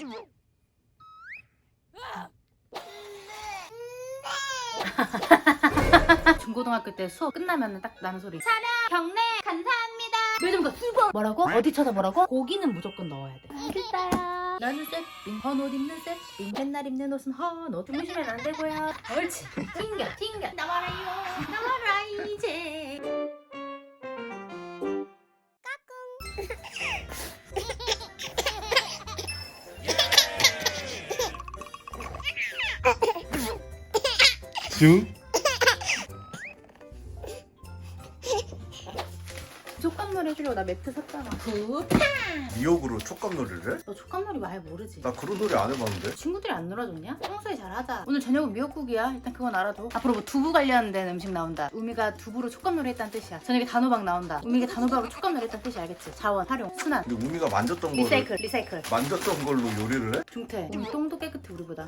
중고등학교 때 수업 끝나면 딱 나는 소리. 사랑 경례 감사합니다. 요즘 그 수고. 뭐라고? 어디 쳐다보라고? 고기는 무조건 넣어야 돼. 맛있어요. 나는 쇠빙 헌옷 입는 쇠빙 맨날 입는 옷은 헌옷. 주무시면 안 되고요. 옳지. 튕겨 튕겨. 나와라요. 나와라 이제 중? 촉감놀이 해주려고 나 매트 샀잖아 굿. 미역으로 촉감놀이를 해? 너 촉감놀이 말 모르지? 나 그런 놀이 안 해봤는데 친구들이 안 놀아줬냐? 평소에 잘하자. 오늘 저녁은 미역국이야. 일단 그건 알아도. 앞으로 뭐 두부 관련된 음식 나온다. 우미가 두부로 촉감놀이 했다는 뜻이야. 저녁에 단호박 나온다. 우미가 단호박으로 촉감놀이 했다는 뜻이 알겠지? 자원, 활용, 순환. 근데 우미가 만졌던 거를 리사이클, 리사이클. 만졌던 걸로 요리를 해? 중태. 우미 똥도 깨끗해 우리보다.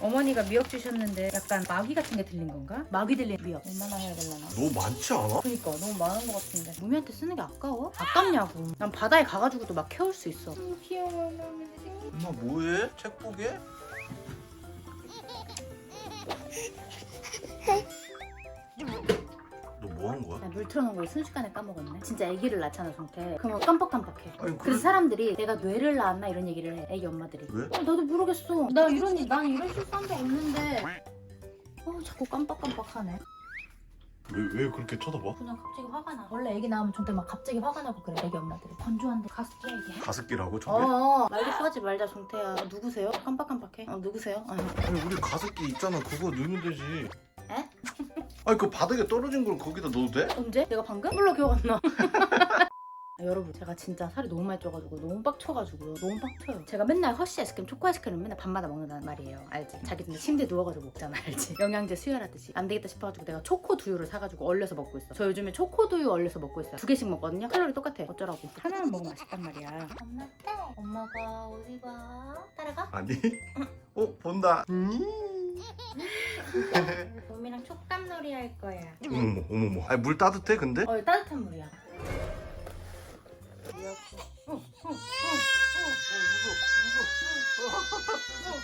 어머니가 미역 주셨는데 약간 마귀 같은 게 들린 건가? 마귀 들린 미역. 얼마나 해야 되려나? 너무 많지 않아? 그니까 너무 많은 것 같은데 무미한테 쓰는 게 아까워? 아깝냐고 난 바다에 가가지고 도 막 캐올 수 있어 너무 귀여워 엄마 뭐해? 책 보게? 너뭐한 거야? 물 틀어놓은 걸 순식간에 까먹었네. 진짜 아기를 낳잖아, 정태. 그러면 깜빡깜빡해. 아니, 그래서 그래- 사람들이 내가 뇌를 낳았나 이런 얘기를 해, 애기 엄마들이. 왜? 어, 나도 모르겠어. 나 이런, 난 이런 실수한 적 없는데. 어, 자꾸 깜빡깜빡하네. 왜, 왜 그렇게 쳐다봐? 그냥 갑자기 화가 나. 원래 애기 낳으면 정태 막 갑자기 화가 나고 그래, 애기 엄마들이. 건조한데 가습기 얘기해. 가습기라고 저게? 어, 말도 하지 말자, 정태야. 어, 누구세요? 깜빡깜빡해. 어, 누구세요? 어. 아니 우리 가습기 있잖아 그거 넣으면 되지 에? 아니 그 바닥에 떨어진 걸 거기다 넣어도 돼? 언제? 내가 방금? 몰라 기억 안 나. 아, 여러분 제가 진짜 살이 너무 많이 쪄가지고 너무 빡쳐가지고 너무 빡쳐요 제가 맨날 허쉬 아이스크림 초코 아이스크림 맨날 밤마다 먹는다는 말이에요 알지? 자기들 침대에 누워가지고 먹잖아 알지? 영양제 수혈하듯이 안 되겠다 싶어가지고 내가 초코 두유를 사가지고 얼려서 먹고 있어 저 요즘에 초코 두유 얼려서 먹고 있어요 두 개씩 먹거든요 칼로리 똑같아 어쩌라고 하나는 먹으면 맛있단 말이야 엄마 딸 엄마가 어디 봐 따라가? 아니 어 본다 봄이랑 촉감놀이 할 거야 어머머 어머머 아니 물 따뜻해 근데? 어 따뜻한 물이야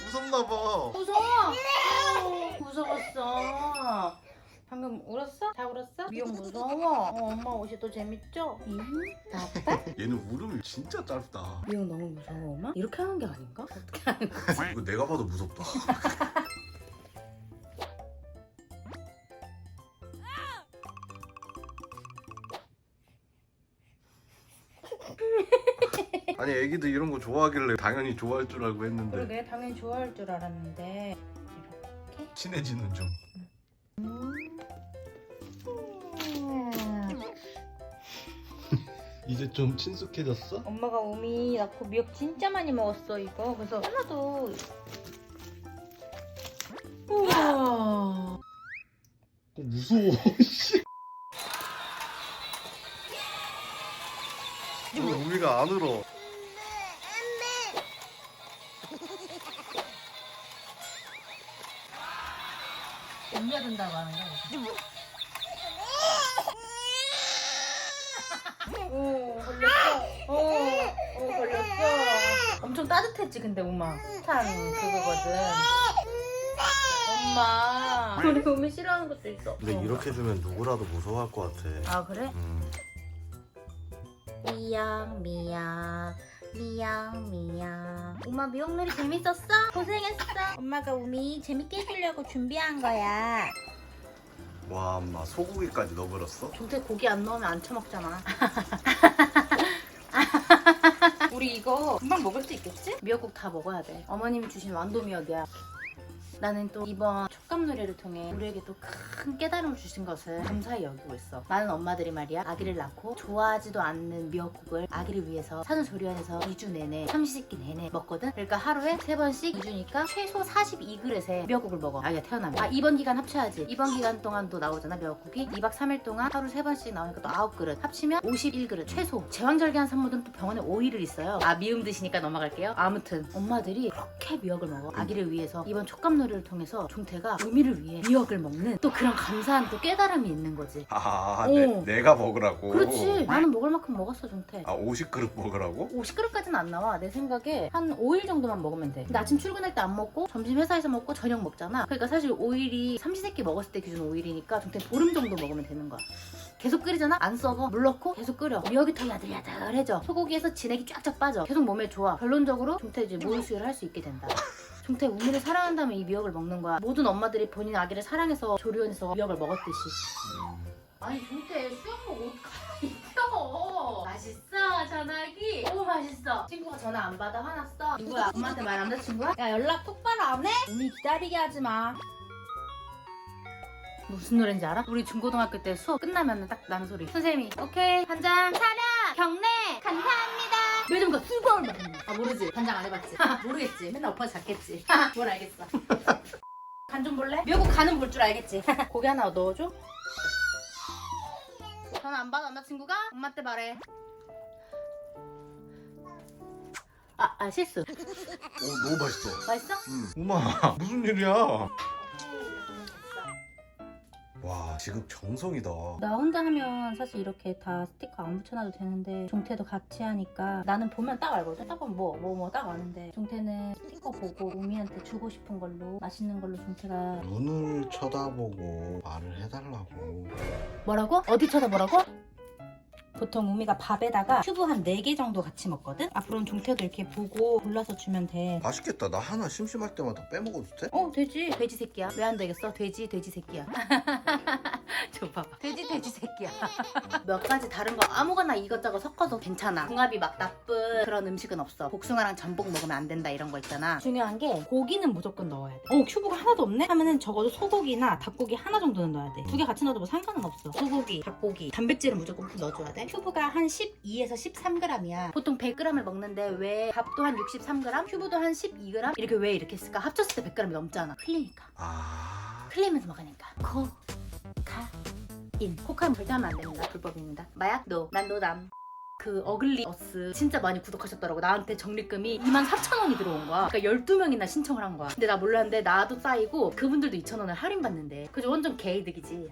무섭나 봐 무서워. 어, 무서웠어. 방금 울었어? 다 울었어? 미용 무서워. 어, 엄마 옷이 더 재밌죠? 응? 나빠? 얘는 울음이 진짜 짧다 미용 너무 무서워, 엄마? 이렇게 하는 게 아닌가? 어떻게 하는 거야? 이거 내가 봐도 무섭다 아니 애기들 이런 거 좋아하길래 당연히 좋아할 줄 알고 했는데. 그러게 당연히 좋아할 줄 알았는데. 이렇게? 친해지는 중 이제 좀 친숙해졌어? 엄마가 오미 낳고 미역 진짜 많이 먹었어 이거. 그래서 하나도 우와. 무서워. 우미가 안 울어 옮겨든다고 하는 거야 오 걸렸어. 오, 오 걸렸어. 엄청 따뜻했지 근데 엄마. 탄 그거거든. 엄마. 우리 몸이 싫어하는 것도 있어. 근데 이렇게 주면 누구라도 무서워할 것 같아. 아 그래? 음. 미양 미양 미양 미양 엄마 미역놀이 재밌었어? 고생했어 엄마가 우미 재밌게 해주려고 준비한 거야 와 엄마 소고기까지 넣어버렸어? 조태 고기 안 넣으면 안 처먹잖아 우리 이거 금방 먹을 수 있겠지? 미역국 다 먹어야 돼 어머님이 주신 완도 미역이야 나는 또 이번 촉감 놀이를 통해 우리에게 또 큰 깨달음을 주신 것을 감사히 여기고 있어. 많은 엄마들이 말이야 아기를 낳고 좋아하지도 않는 미역국을 아기를 위해서 산후조리원에서 2주 내내 삼시세끼 내내 먹거든. 그러니까 하루에 3번씩 2주니까 최소 42그릇의 미역국을 먹어. 아기가 태어나면. 아 이번 기간 합쳐야지. 이번 기간 동안도 나오잖아 미역국이. 2박 3일 동안 하루 3번씩 나오니까 또 9그릇. 합치면 51그릇 최소. 제왕절개한 산모들은 또 병원에 5일을 있어요. 아 미음 드시니까 넘어갈게요. 아무튼 엄마들이 그렇게 미역을 먹어. 아기를 위해서 이번 촉감 놀이 촉감놀이를 통해서 종태가 우미를 위해 미역을 먹는 또 그런 감사한 또 깨달음이 있는 거지. 아, 오. 내, 내가 먹으라고. 그렇지. 나는 먹을 만큼 먹었어 종태. 아, 50그릇 먹으라고? 50그릇까지는 안 나와. 내 생각에 한 5일 정도만 먹으면 돼. 근데 아침 출근할 때 안 먹고 점심 회사에서 먹고 저녁 먹잖아. 그러니까 사실 5일이 삼시세끼 먹었을 때 기준 5일이니까 종태 보름 정도 먹으면 되는 거야. 계속 끓이잖아? 안 써서 물 넣고 계속 끓여. 미역이 더 야들야들해져. 소고기에서 진액이 쫙쫙 빠져. 계속 몸에 좋아. 결론적으로 종태 이제 모유수유를 할 수 있게 된다. 종태 우미를 사랑한다면 이 미역을 먹는 거야. 모든 엄마들이 본인 아기를 사랑해서 조리원에서 미역을 먹었듯이. 아니 종태 수영복 옷 갈아입혀 맛있어 전화기? 오 맛있어. 친구가 전화 안 받아 화났어. 누구야? 엄마한테 말 남자친구야? 야 연락 똑바로 안 해? 우미 기다리게 하지 마. 무슨 노래인지 알아? 우리 중고등학교 때 수업 끝나면 딱 나는 소리. 선생님이 오케이 반장 차렷 경례! 감사합니다 매점가 수고할 아 모르지 반장 안 해봤지 모르겠지 맨날 오빠 작겠지 뭘 알겠어 간 좀 볼래? 미역국 간은 볼 줄 알겠지 고기 하나 넣어줘 전화 안 받아 남자친구가? 엄마한테 말해 아, 아 실수 오, 너무 맛있어. 맛있어? 응. 엄마, 무슨 일이야? 와, 지금 정성이다. 나 혼자 하면 사실 이렇게 다 스티커 안 붙여놔도 되는데 종태도 같이 하니까 나는 보면 딱 알거든 딱 보면 뭐 뭐 뭐 딱 아는데 종태는 스티커 보고 우미한테 주고 싶은 걸로 맛있는 걸로 종태가 눈을 쳐다보고 말을 해달라고. 뭐라고? 어디 쳐다보라고? 보통 우미가 밥에다가 큐브 한 4개 정도 같이 먹거든? 앞으로는 종태도 이렇게 보고 골라서 주면 돼 맛있겠다. 나 하나 심심할 때마다 빼먹어도 돼? 어 돼지 돼지 새끼야 왜 안 되겠어 돼지 돼지 새끼야 저 봐봐. 돼지 돼지 새끼야. 몇 가지 다른 거 아무거나 이것저것 섞어도 괜찮아. 궁합이 막 나쁜 그런 음식은 없어. 복숭아랑 전복 먹으면 안 된다 이런 거 있잖아. 중요한 게 고기는 무조건 넣어야 돼 어 큐브가 하나도 없네? 하면은 적어도 소고기나 닭고기 하나 정도는 넣어야 돼 두 개 같이 넣어도 뭐 상관은 없어. 소고기 닭고기. 단백질은 무조건 넣어줘야 돼. 큐브가 한 12에서 13g이야. 보통 100g을 먹는데 왜 밥도 한 63g 큐브도 한 12g 이렇게 왜 이렇게 했을까? 합쳤을 때 100g이 넘잖아. 흘리니까 아. 흘리면서 먹으니까. 코카 인. 코카인 절대 하면 안 됩니다. 불법입니다. 마약 노 난 노담. 그 어글리 어스 진짜 많이 구독하셨더라고. 나한테 적립금이 24,000원이 들어온 거야. 그러니까 12명이나 신청을 한 거야. 근데 나 몰랐는데 나도 쌓이고 그분들도 2,000원을 할인받는데. 그죠? 완전 개이득이지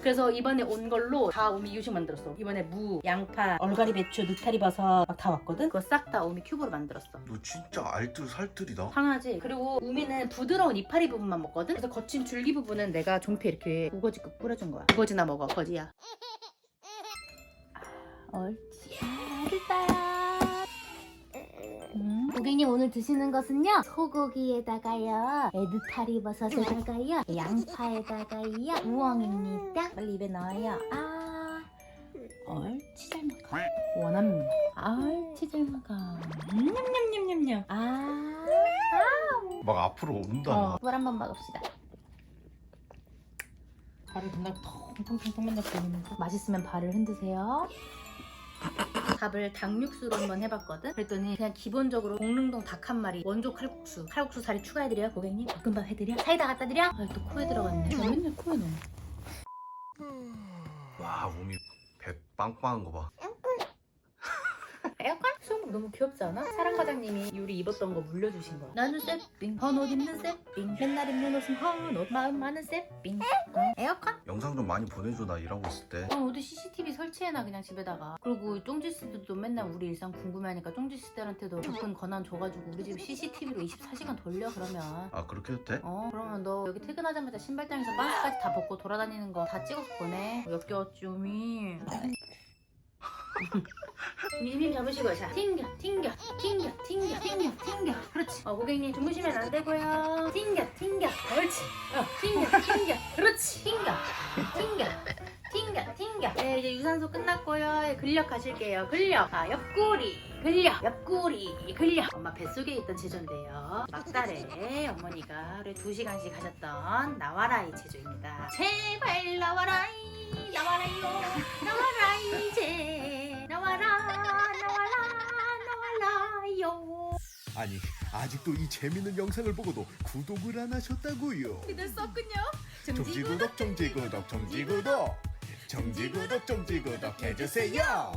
그래서 이번에 온 걸로 다 오미 이유식 만들었어 이번에 무, 양파, 얼갈이 배추, 느타리 버섯 막 다 왔거든 그거 싹 다 오미 큐브로 만들었어 너 진짜 알뜰 살뜰이다. 당연하지. 그리고 우미는 부드러운 이파리 부분만 먹거든. 그래서 거친 줄기 부분은 내가 종태 이렇게 우거지껏 뿌려준 거야. 우거지나 먹어, 거지야. 아, 옳지. 맛있다. 음. 고객님 오늘 드시는 것은요 소고기에다가요 에드타리 버섯에다가요 양파에다가요 우엉입니다 빨리 입에 넣어요 아 옳지 잘 먹어 원합니다 옳지 잘 먹어 냠냠냠냠냠 아막 앞으로 온다. 어, 물 한번 먹읍시다. 발을 맨날 통통통통 맨날 돌리면서 맛있으면 발을 흔드세요. 밥을 닭육수로 한번 해봤거든? 그랬더니 그냥 기본적으로 공릉동 닭 한 마리 원조 칼국수 칼국수 살이 추가해드려요 고객님? 볶음밥 해드려? 사이다 갖다 드려? 아, 또 코에 들어갔네 나 맨날 코에 넣어 와, 몸이 배 빵빵한 거 봐. 에어컨? 수영복 너무 귀엽지 않아? 사랑 과장님이 유리 입었던 거 물려주신 거야. 나는 쎄삥, 헌옷 입는 쎄삥, 맨날 입는 옷은 헌옷, 마음 많은 쎄삥. 어? 에어컨? 영상 좀 많이 보내줘, 나 일하고 있을 때. 어, 어디 CCTV 설치해놔 그냥 집에다가. 그리고 쫑지씨들도 맨날 우리 일상 궁금해하니까 쫑지씨들한테도 접근 권한 줘가지고 우리 집 CCTV로 24시간 돌려 그러면. 아, 그렇게 해도 돼? 어 그러면 너 여기 퇴근하자마자 신발장에서 반스까지 다 벗고 돌아다니는 거 다 찍어서 보내 역겨웠지 우미 힘 잡으시고 자. 튕겨 튕겨 튕겨 튕겨 튕겨 튕겨. 그렇지. 어 고객님 주무시면 안 되고요. 튕겨 튕겨. 옳지. 어 튕겨 튕겨. 그렇지. 튕겨 튕겨 튕겨 튕겨. 네 이제 유산소 끝났고요. 예, 근력 가실게요. 근력. 아 옆구리. 근력. 옆구리. 근력. 엄마 뱃속에 있던 제조인데요. 막달에 어머니가 하루에 2시간씩 하셨던 나와라이 제조입니다. 제발 나와라이 나와 아니 아직도 이 재밌는 영상을 보고도 구독을 안 하셨다고요? 이들 썼군요. 정지구독 정지구독 정지구독. 정지구독 정지구독 해주세요